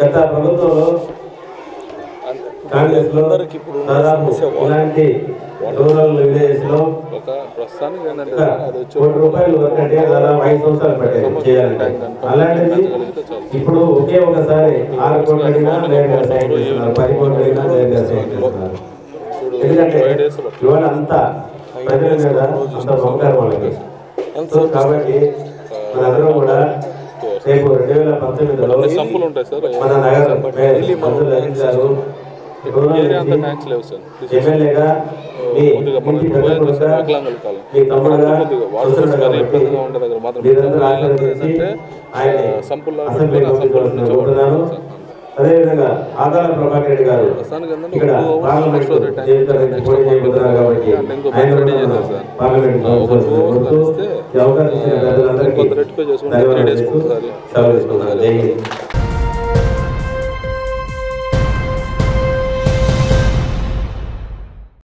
గత ప్రభుత్వంలో కాంగ్రెస్లో దాదాపు. ఇలాంటి రూరల్ విలేజ్లో కోటి రూపాయలు అంటే దాదాపు ఐదు సంవత్సరాలు పట్టాయి చేయాలంటే. అలాంటిది ఇప్పుడు ఒకే ఒకసారి ఆరు కోట్లు అడిగినా నేరుగా సైన్ చేస్తున్నారు పది కోట్లు అడిగినా నేరుగా సైన్ చేస్తున్నారు. ఎందుకంటే ఇవాళ అంతా ప్రజల మీద అంత మమకారం వాళ్ళకి. సో కాబట్టి మనందరం కూడా రెండు వేల పంతొమ్మిదిలో మన నగరం. మంత్రులు సార్. ఎమ్మెల్యేగా మీ ఇంటి కాలం. మీ తమ్ముడుగా కానీ కాబట్టి మీరందరూ ఆశీర్వదించి ఆయన్ని సంపుల్లో అసెంబ్లీ పంపించవలసిన కోరుతున్నాను అదేవిధంగా ఆదాల ప్రభాకర్ రెడ్డి గారు ఇక్కడ పార్లమెంట్ పోటీ చేయబోతున్నారు కాబట్టి ఆయన సార్. పార్లమెంట్ అవకాశం ఇచ్చిన పెద్దలందరికీ ధన్యవాదాలు సెలవు